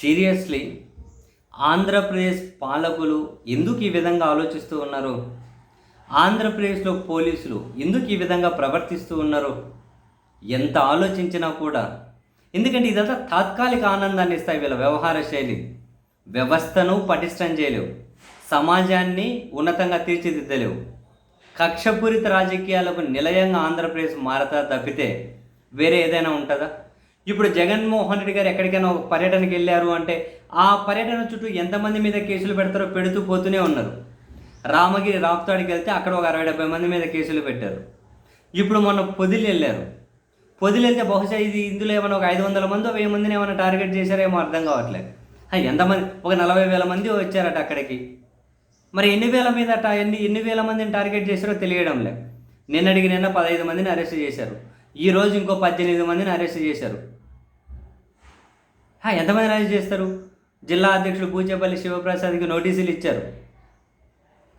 Seriously Andhra Pradesh పాలకులు ఎందుకు ఈ విధంగా ఆలోచిస్తూ ఉన్నారు? ఆంధ్రప్రదేశ్లో పోలీసులు ఎందుకు ఈ విధంగా ప్రవర్తిస్తూ ఉన్నారు? ఎంత ఆలోచించినా కూడా ఎందుకంటే ఇదంతా తాత్కాలిక ఆనందాన్ని ఇస్తాయి వీళ్ళ వ్యవహార శైలి. వ్యవస్థను పటిష్టం చేయలేవు. సమాజాన్ని ఉన్నతంగా తీర్చిదిద్దలేవు. కక్షపూరిత రాజకీయాలకు నిలయంగా ఆంధ్రప్రదేశ్ మారతా తప్పితే వేరే ఏదైనా ఉంటుందా? ఇప్పుడు జగన్మోహన్ రెడ్డి గారు ఎక్కడికైనా ఒక పర్యటనకి వెళ్ళారు అంటే ఆ పర్యటన చుట్టూ ఎంతమంది మీద కేసులు పెడతారో పెడుతూ పోతూనే ఉన్నారు. రామగిరి రాప్తాడికి వెళ్తే అక్కడ ఒక అరవై డెబ్బై మంది మీద కేసులు పెట్టారు. ఇప్పుడు మొన్న పొదిలి వెళ్ళారు. పొదిలి వెళ్తే బహుశా ఇది ఇందులో ఏమైనా ఒక ఐదు వందల మంది వెయ్యి మందిని ఏమైనా టార్గెట్ చేశారేమో అర్థం కావట్లేదు. ఎంతమంది? ఒక నలభై వేల మంది వచ్చారట అక్కడికి. మరి ఎన్ని వేల మీద ఎన్ని ఎన్ని వేల మందిని టార్గెట్ చేశారో తెలియడం లేదు. నిన్నటికి నిన్న పదహైదు మందిని అరెస్ట్ చేశారు. ఈ రోజు ఇంకో పద్దెనిమిది మందిని అరెస్ట్ చేశారు. హా, ఎంతమందిని చేస్తారు? జిల్లా అధ్యక్షుడు పూచేపల్లి శివప్రసాద్కి నోటీసులు ఇచ్చారు.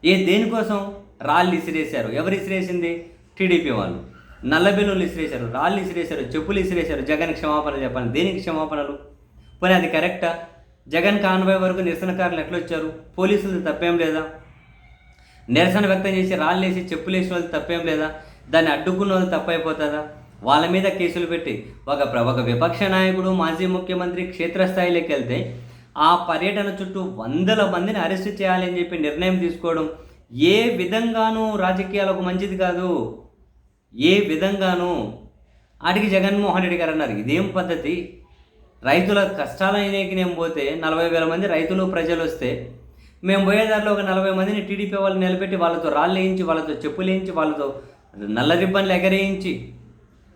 ఏ దేనికోసం రాళ్ళు ఇసిరేశారు? ఎవరు ఇసిరేసింది? టీడీపీ వాళ్ళు. నల్ల ఇసిరేశారు రాళ్ళు ఇసిరేశారు చెప్పులు ఇసిరేశారు. జగన్ క్షమాపణ చెప్పాలి. దేనికి క్షమాపణలు? పోనీ అది కరెక్టా? జగన్ కాన్వాయ్ వరకు నిరసనకారులు ఎట్లా వచ్చారు? పోలీసులు తప్పేం లేదా? నిరసన వ్యక్తం చేసి రాళ్ళు వేసి చెప్పులు వేసిన వాళ్ళు తప్పేం లేదా? దాన్ని అడ్డుకున్న వాళ్ళు తప్పైపోతుందా వాళ్ళ మీద కేసులు పెట్టి ఒక ఒక విపక్ష నాయకుడు మాజీ ముఖ్యమంత్రి క్షేత్రస్థాయిలోకి వెళ్తే ఆ పర్యటన చుట్టూ వందల మందిని అరెస్ట్ చేయాలని చెప్పి నిర్ణయం తీసుకోవడం ఏ విధంగానూ రాజకీయాలకు మంచిది కాదు. ఏ విధంగానూ ఆడికి జగన్మోహన్ రెడ్డి గారు అన్నారు ఇదేం పద్ధతి? రైతుల కష్టాలైనకి నేను పోతే నలభై వేల మంది రైతులు ప్రజలు వస్తే మేము పోయేదారిలో ఒక నలభై మందిని టీడీపీ వాళ్ళు నిలబెట్టి వాళ్ళతో రాళ్ళు వేయించి వాళ్ళతో చెప్పులు వేయించి వాళ్ళతో నల్ల రిబ్బన్లు ఎగరేయించి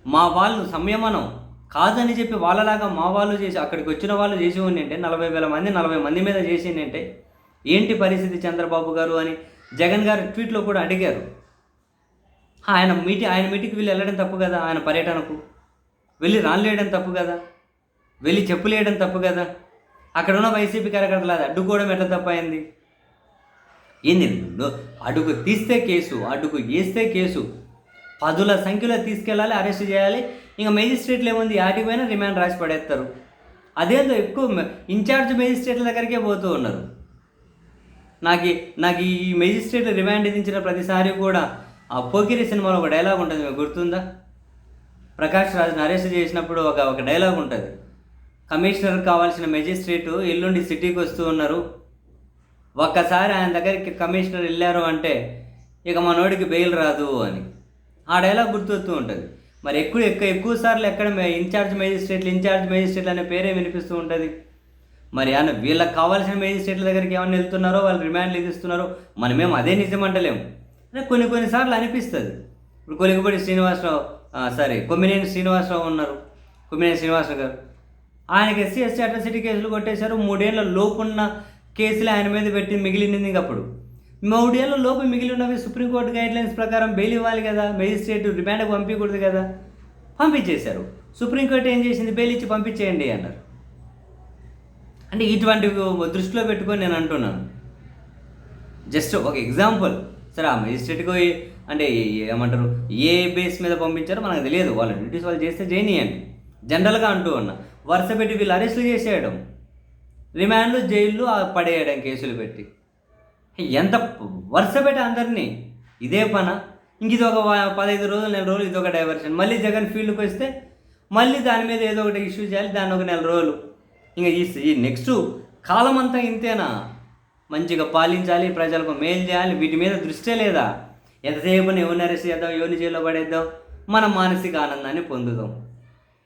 మా వాళ్ళు సంయమనం కాదని చెప్పి వాళ్ళలాగా మా వాళ్ళు చేసి అక్కడికి వచ్చిన వాళ్ళు చేసి ఉండింటే నలభై వేల మంది నలభై మంది మీద చేసిందంటే ఏంటి పరిస్థితి చంద్రబాబు గారు అని జగన్ గారు ట్వీట్లో కూడా అడిగారు. ఆయన మీటి ఆయన మీటికి వెళ్ళి వెళ్ళడం తప్పు కదా ఆయన పర్యటనకు? వెళ్ళి రాన్లేయడం తప్పు కదా? వెళ్ళి చెప్పులేయడం తప్పు కదా? అక్కడ ఉన్న వైసీపీ కార్యకర్తలు అది అడ్డుకోవడం ఎట్లా తప్పైంది ఏంది అడుగు తీస్తే కేసు అడుగు వేస్తే కేసు పదుల సంఖ్యలో తీసుకెళ్ళాలి అరెస్ట్ చేయాలి. ఇంకా మేజిస్ట్రేట్లు ఏముంది? ఆటికి పోయినా రిమాండ్ రాసి పడేస్తారు. అదేందో ఎక్కువ ఇన్ఛార్జ్ మేజిస్ట్రేట్ల దగ్గరికే పోతూ ఉన్నారు. నాకు నాకు ఈ మేజిస్ట్రేట్ రిమాండ్ విధించిన ప్రతిసారి కూడా ఆ పోకిరి సినిమాలో ఒక డైలాగ్ ఉంటుంది మీకు గుర్తుందా? ప్రకాష్ రాజుని అరెస్ట్ చేసినప్పుడు ఒక ఒక డైలాగ్ ఉంటుంది. కమిషనర్ కావాల్సిన మెజిస్ట్రేటు ఎల్లుండి సిటీకి వస్తూ ఉన్నారు. ఒక్కసారి ఆయన దగ్గరికి కమిషనర్ వెళ్ళారు అంటే ఇక మనోడికి బెయిల్ రాదు అని. ఆ డైలాగ్ గుర్తొస్తూ ఉంటుంది. మరి ఎక్కువ ఎక్కువ ఎక్కువ సార్లు ఎక్కడ ఇన్ఛార్జ్ మేజిస్ట్రేట్లు ఇన్ఛార్జ్ మేజిస్ట్రేట్లు అనే పేరే వినిపిస్తూ ఉంటుంది. మరి ఆయన వీళ్ళకి కావాల్సిన మేజిస్ట్రేట్ల దగ్గరికి ఏమైనా వెళ్తున్నారో వాళ్ళు రిమాండ్లు ఇస్తున్నారో మనమేం అదే నిజం అంటలేము అంటే కొన్ని కొన్నిసార్లు అనిపిస్తుంది. ఇప్పుడు కొలిగిపూడి శ్రీనివాసరావు సారీ కొమ్మినేని శ్రీనివాసరావు ఉన్నారు. కొమ్మినేని శ్రీనివాసరావు గారు. ఆయనకి ఎస్సీ ఎస్టీ అట్రాసిటీ కేసులు కొట్టేశారు. మూడేళ్ళ లోపున్న కేసులు ఆయన మీద పెట్టి మిగిలింది ఇంకప్పుడు అప్పుడు మూడేళ్ళ లోపు మిగిలి ఉన్నవి సుప్రీంకోర్టు గైడ్లైన్స్ ప్రకారం బెయిల్ ఇవ్వాలి కదా? మేజిస్ట్రేట్ రిమాండ్కి పంపించకూడదు కదా? పంపించేశారు. సుప్రీంకోర్టు ఏం చేసింది? బెయిల్ ఇచ్చి పంపించేయండి అన్నారు. అంటే ఇటువంటివి దృష్టిలో పెట్టుకొని నేను అంటున్నాను. జస్ట్ ఒక ఎగ్జాంపుల్ సరే ఆ మెజిస్ట్రేట్కి అంటే ఏమంటారు? ఏ బేస్ మీద పంపించారో మనకు తెలియదు. వాళ్ళ డ్యూటీస్ వాళ్ళు చేస్తే చేయనియండి. జనరల్గా అంటూ ఉన్నా. వరుస పెట్టి వీళ్ళు అరెస్టులు చేసేయడం. రిమాండ్లు జైళ్ళు పడేయడం కేసులు పెట్టి. ఎంత వరుస పెట్టి అందరినీ? ఇదే పన? ఇంక ఇది ఒక పదహైదు రోజులు నెల రోజులు ఇది ఒక డైవర్షన్ మళ్ళీ జగన్ ఫీల్డ్కి వస్తే మళ్ళీ దాని మీద ఏదో ఒకటి ఇష్యూ చేయాలి దాని ఒక నెల రోజులు. ఇంకా ఈ ఈ నెక్స్ట్ కాలం అంతా ఇంతేనా? మంచిగా పాలించాలి ప్రజలకు మేలు చేయాలి వీటి మీద దృష్టే లేదా? ఎంతసేపు ఎవరిని అరెస్ట్ చేద్దాం ఎవరిని జైల్లో పడేద్దాం మన మానసిక ఆనందాన్ని పొందుదాం.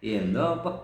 ఏందో అబ్బా.